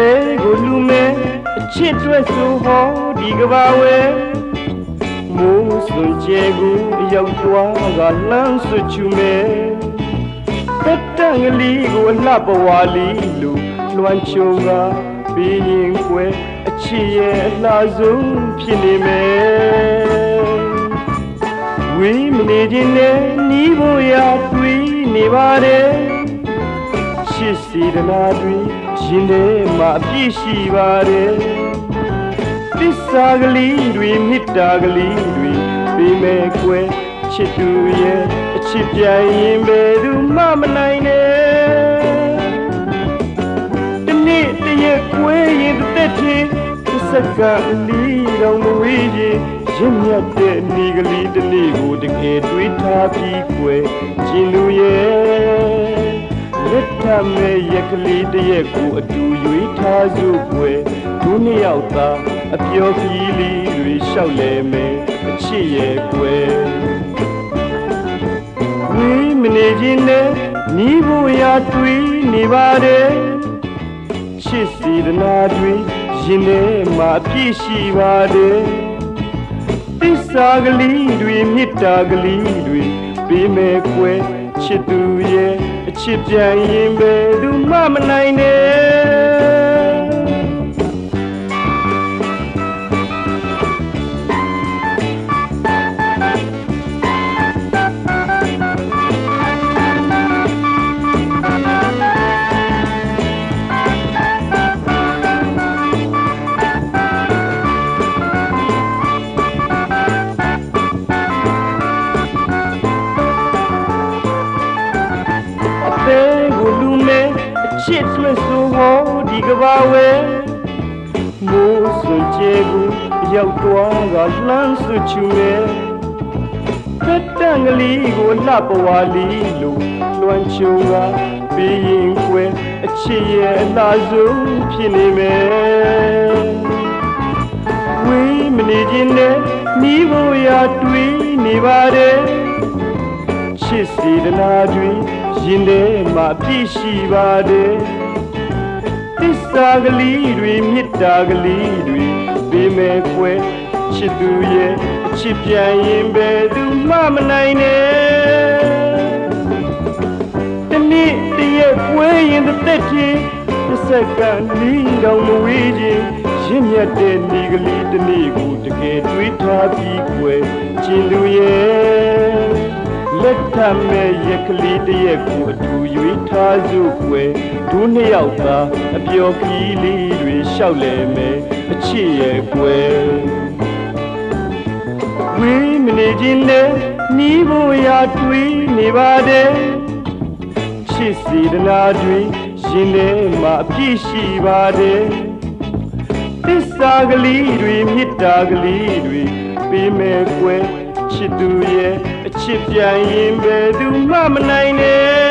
သေးကိုလူမဲအချစ်တွေ့ဆိုဟောဒီကဘာဝဲမိုးစွန်ကျဲကိုရောက်သွားကလမ်းဆွချူမဲတက်တန်ကလေးကိုအလှပဝါလီလူလွမ်းချုံကပြင်းရင်ကွယ်အချစ်ရဲ့အလှဆုံးဖြစ်နေမယ်ဝေးမနေခြင်းနဲ့နီးဖို့ရာတွေးနေပါတယ်ချစ်စီဒနာတွေ ရင်ထဲမှာအပြည့်ရှိပါတယ်သစ္စာကလေးတွေမေတ္တာကလေးတွေပြီးမဲ့ကွယ်ချစ်သူရဲ့အချစ်ပြန်ရင်ဘယ်သူမှမနိုင်နဲ့တနေ့တရက်ကွယ်ရင်တစ်သက်တည်းတစ်စက္ကန့်အလီတော့မဝေးခြင်းရင်မြတ်တဲ့နေကလေးတစ်နေ့ကိုတကယ်တွေးထားပြီးကွယ်ကျင်လူရဲ့ လက်ထမဲ့ရက်ကလေးတစ်ရက်ကိုအတူရွေးထားစို့ကွယ်ဒုနှစ်ယောက်သားအပျော်ခီးလေးတွေလျှောက်လဲမယ်အချစ်ရဲ့ကွယ်ဝေးမနေခြင်းနဲ့နီးဖို့ရာတွေးနေပါတယ်ချစ်စီဒနာတွေရင်ထဲမှာအပြည့်ရှိပါတယ်သစ္စာကလေးတွေမေတ္တာကလေးတွေပေးမဲ့ကွယ်ချစ်သူရဲ့အ ချစ်ပြန်ရင်ဘယ်သူမှမနိုင်နဲ့ ချစ်ဆွဆိုဟောဒီကဘာဝဲမိုးစွန်ကျဲကိုရောက်သွားကလှမ်းဆွချူမဲသက်တန်ကလေးကိုလှပဝါလီလို့လွမ်းချုံကပြီးရင်ကွယ်အချစ်ရဲ့အလားဆုံးဖြစ်နေမယ်ဝေးမနေခြင်းနဲ့မိဖို့ရာတွေးနေပါတယ်ချစ်စီဒနာတွေရင်ထဲမှာပြည့်ရှိပါတယ် သစ္စာကလေးတွေမေတ္တာကလေးတွေပေးမဲ့ကွယ်ချစ်သူရဲ့အချစ်ပြန်ရင်ဘယ်သူမှမနိုင်နဲ့တနေ့တရက်ကွယ်ရင်တစ်သက်တည်းတစ်စက္ကန့်လီတော့မဝေးခြင်းရင့်မြတ်တဲ့နေကလေးတစ်နေ့ကိုတကယ်တွေးထားပြီးကွယ်ချင်လူရဲ့ လက်ထမဲ့ရက်ကလေးတစ်ရက်ကိုအတူရွေးထားစို့ကွယ်ဒုနှစ်ယောက်သာအပျော်ခီးလေးတွေလျှောက်လဲမယ်အချစ်ရဲ့ကွယ်ဝေးမနေခြင်းနဲ့နီးဖို့ရာတွေးနေပါတယ်ချစ်စီဒနာတွေရင်ထဲမှာအပြည့်ရှိပါတယ်သစ္စာကလေးတွေမေတ္တာကလေးတွေပေးမဲ့ကွယ် ချစ်သူရဲ့အချစ်ပြန်ရင်ဘယ်သူမှမနိုင်နဲ့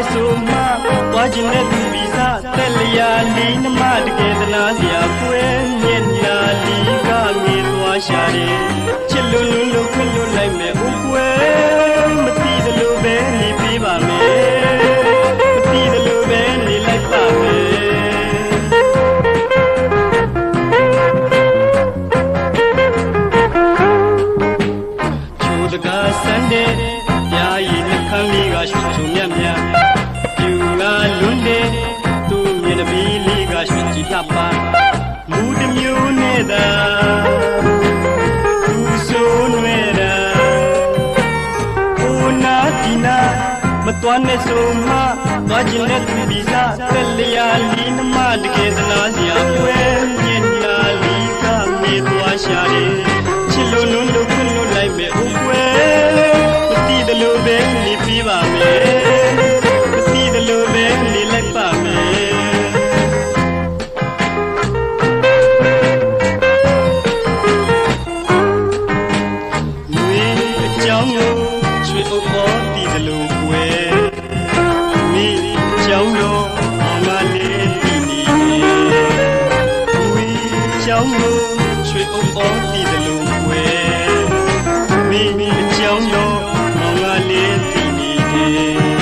အသွားနဲ့ဆိုမှသွားခြင်းနဲ့သူဗီဇတက်လျာလီနမတကယ်သနာစရာကွယ်ညက်ညာလီကငေသွားရှာတယ်ချစ်လွန်းလွန်းလို့ခွင့်လွတ်လိုက်မယ်ဦးကွယ်မသိတယ်လို့ပဲနေပေးပါမယ်မသိတယ်လို့ပဲနေလိုက်ပါမယ်ချိုတကားစန်းတဲ့ရာရီနှ နဲ့ဆိုမှသွားခြင်းနဲ့သူပြီးစားသက်လျာလီနမတကယ်သလားစရာပွဲညင်လာလီကမေသွားရှာတယ်ချစ်လို့ အကြောင်းကိုချွေဥပေါ်တည်တယ်လို့ကွယ်မိအကြောင်းတော့ငါလေးတည်နေတယ်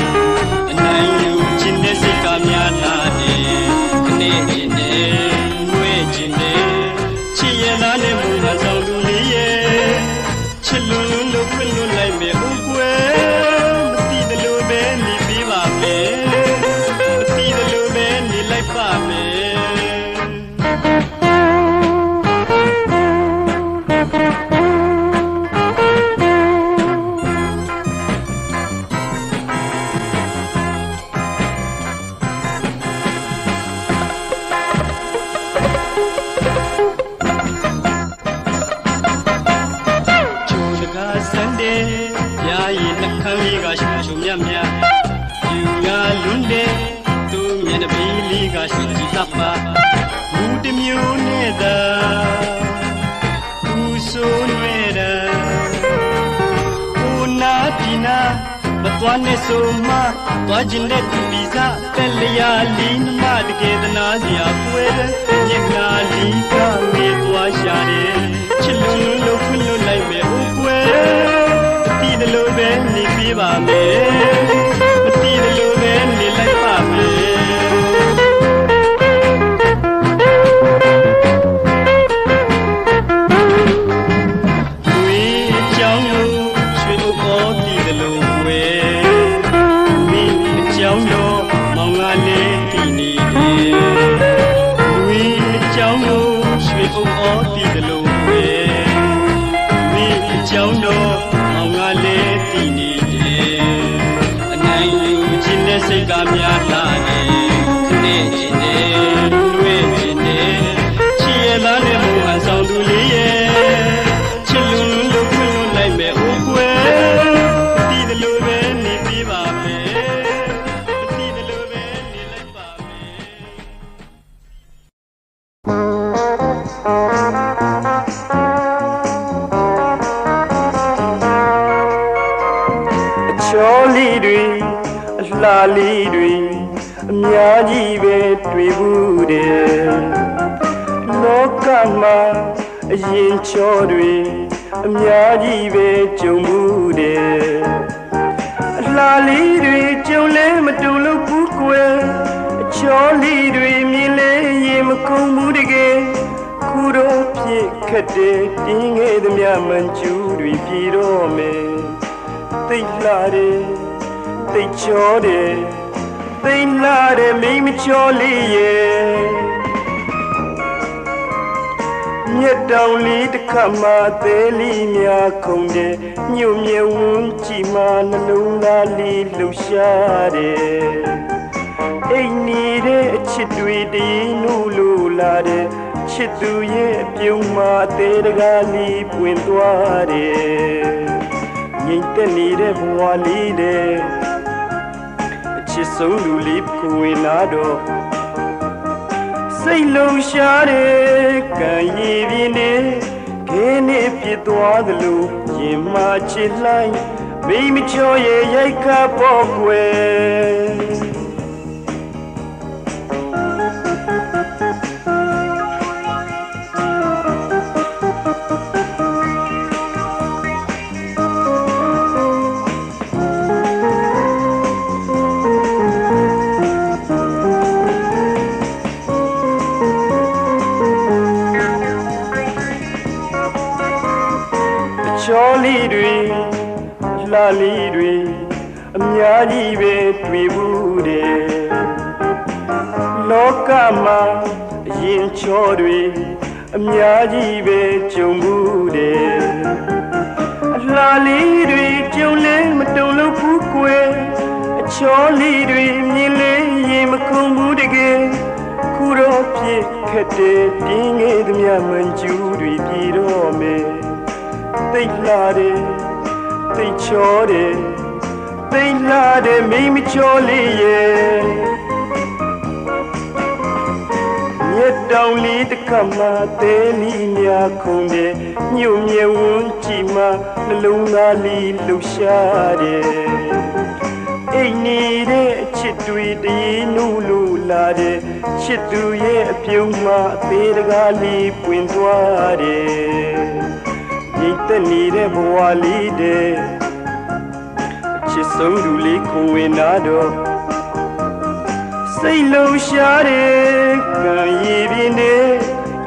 ကရှုံကြည်တပ်ပါဘူတမျိုးနဲ့သာသူဆိုးရွယ်တာကိုနာဒီနာမတော်နဲ့ဆိုမှသွားခြင်းတဲ့သူဗီဇတက်လျာလီနမတကယ်တနာစရာကွယ်ညက်နာလီကမေသွားရှာတယ်ချစ်လုံးလုံးလို့ခွင့်လွတ်လိုက်မယ်ဦးကွယ်မတိတယ်လို့ပဲနေပြပါမယ် စိတ်ကများလာတယ်ခနဲ့ခြင်းနဲ့လွေခြင်းနဲ့ချီရသားနဲ့မူဟန်ဆောင်သူလေးရဲ့ချစ်လွန်လွန်လို့ခွင့်လွန်လိုက်မယ်အိုးကွယ်ဒီလိုလိုပဲနေပြပါမယ်ဒီလိုလိုပဲနေလိုက်ပါမယ်အချောလေးတွေအ လှလေးတွေအများကြီးပဲတွေ့ဘူးတယ်လောကမှာအရင်ချောတွေအများကြီးပဲကြုံဘူးတယ်အလှလေးတွေကြုံလဲမတူလို့ဘူးကွယ်အချောလေးတွေမြင်လဲရင်မကုန်ဘူးတကယ်ခုတော့ဖြစ်ခက်တယ်တင်းငယ်သမျှမှန်ကျူးတွေပြည်တော့မယ်သိလာတယ် သိချောတယ်သိလာတယ်မိမချောလေးရဲ့မြတ်တောင်လေးတစ်ခါမှသေးလီများခုံတယ်ညွတ်မြဝန်းကြည်မှနှလုံးသားလေးလှူရှားတယ်အိမ်နေတဲ့အချစ်တွေတည်နုလို့လာတယ်ချစ်သူရဲ့ပြုံးမှအသေးတကားလေးပွင့်သွားတယ်ငိမ့်တက်နေတဲ့ဘဝလေးတဲ့ အချစ်ဆုံးလူလေးကိုဝင်လာတော့စိတ်လုံးရှားတဲ့ကံရည်ပြင်းတဲ့ခဲနဲ့ပြစ်သွားသလိုရင်မချစ်လိုက်မိမချောရဲ့ရိုက်ခါပေါ်ကွယ် ကမှာအရင်ချောတွေအများကြီးပဲကြုံဘူးတယ်အလှလေးတွေကြုံလဲမတုံလို့ဘူးကွယ်အချချောလေးတွေမြင်လေရင်မခုန်ဘူးတကယ်ခုတော့ဖြစ်ခက်တဲ့ပြင်းငယ်သမျှမန်ကျူးတွေပြည်တော့မယ်တိတ်လာတယ်တိတ်ချောတယ်တိတ်လာတယ်မိမချောလေးရဲ့ တ်တောင်လေးတစ်ခါမှတဲလီများခုန်တယ်ညို့မြဲဝန်းကြည့်မှနှလုံးသားလေးလှူရှားတယ်အိမ်နေတဲ့ချစ်တွေတည်နုလို့လာတယ်ချစ်သူရဲ့အပြုံးမှအသေးတကားလေးပွင့်သွားတယ်ရိတ်သက်နေတဲ့ဘဝလေးတဲ့အချစ်ဆုံးလူလေးကိုဝင်လာတော့ စိတ်လုံးရှားတယ်ကံရည်ပြင်းနေ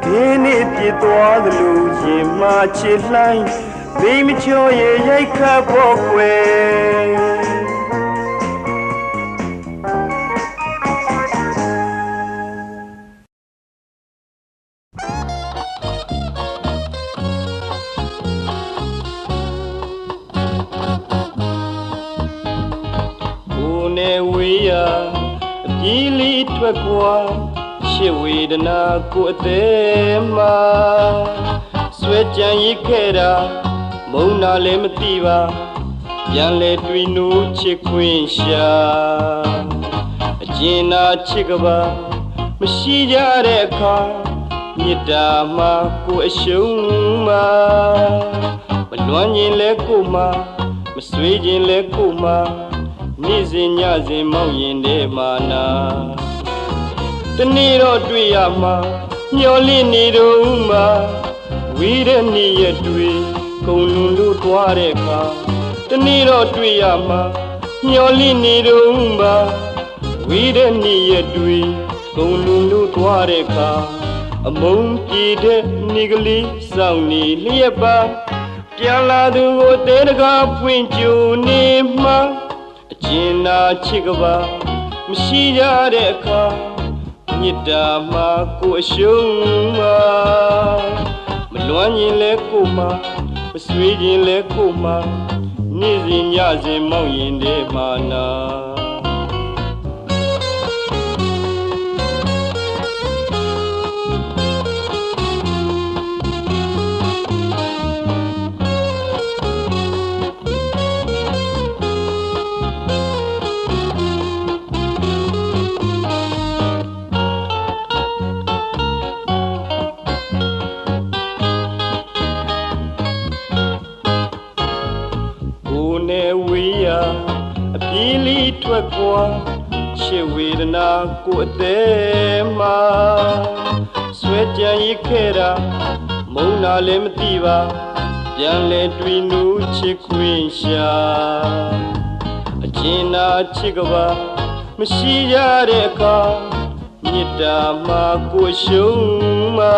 ခင်းနေပြစ်သွားသလိုရင်မချစ်လှိုင်းမိမချောရဲ့ရိုက်ခတ်ဖို့ကွယ်ကိုယ် နဲ့ဝေးရအပြေးလေးထွက်ကွာရှစ်ဝေဒနာကိုအသေးမှာဆွဲကြံရစ်ခဲ့တာမုံနာလည်းမသိပါပြန်လဲတွေ့နူးချစ်ခွင့်ရှာအကျဉ်းနာချစ်ကပါမရှိကြတဲ့အခါမေတ္တာမှာကိုယ်အရှုံးမှာမလွမ်းရင်လဲကိုယ်မှာမဆွေးခြင်းလဲကိုယ်မှာ နေ့စဉ်ညစဉ်မောင်းရင်တဲ့မာနာတနေ့တော့တွေ့ရမှာမျောလင့်နေတော့မှာဝီးတဲ့နေ့ရက်တွေကုန်လွန်လို့တွားတဲ့အခါတနေ့တော့တွေ့ရမှာမျောလင့်နေတော့မှာဝီးတဲ့နေ့ရက်တွေကုန်လွန်လို့တွားတဲ့အခါအမုန်းပြေတဲ့နေ့ကလေးစောင့်နေလျက်ပါပြန်လာသူကိုတဲတကားဖွင့်ကြိုနေမှအ ကျဉ်းနာချစ်ကပါမရှိကြတဲ့အခါမေတ္တာမှာကိုအရှုံးမှာမလွမ်းရင်လဲကိုမှမဆွေးရင်လဲကိုမှနေ့စဉ်ညစဉ်မောင်းရင်တဲ့မာနာ ဒနာကိုအသေးမှာဆွဲကြံရစ်ခဲ့တာမုံနာလည်းမသိပါပြန်လဲတွေ့နူးချစ်ခွင့်ရှာအကျဉ်းနာချစ်ကပါမရှိကြတဲ့အခါမေတ္တာမှာကိုရှုံးမှာ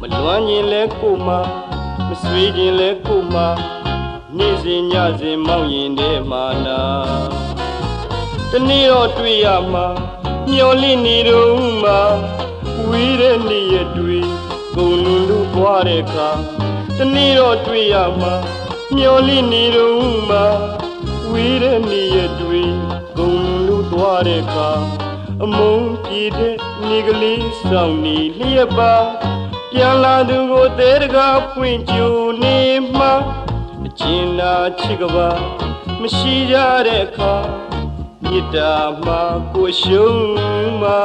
မလွမ်းရင်လဲကိုမှမဆွေးခြင်းလဲကိုမှနေ့စဉ်ညစဉ်မောင်းရင်တဲ့မာနာ တနေ့တော့တွေ့ရမှာမျောလင့်နေတော့မှာဝေးတဲ့နေ့ရက်တွေကုန်လွန်လို့သွားတဲ့အခါတနေ့တော့တွေ့ရမှာမျောလင့်နေတော့မှာဝေးတဲ့နေ့ရက်တွေကုန်လွန်လို့သွားတဲ့အခါအမုန်းပြေတဲ့နေ့ကလေးစောင့်နေလျက်ပါပြန်လာသူကိုတဲတကားဖွင့်ကြိုနေမှာအကျဉ်းနာချစ်ကပါမရှိကြတဲ့အခါ မေတ္တာမှာကိုရှုံးမှာ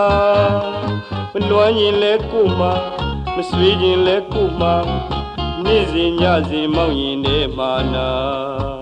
မလွမ်းရင်လဲကိုမှမဆွေးရင်လဲကိုမှနေ့စဉ်ညစဉ်မောင်းရင်တဲ့မာနာ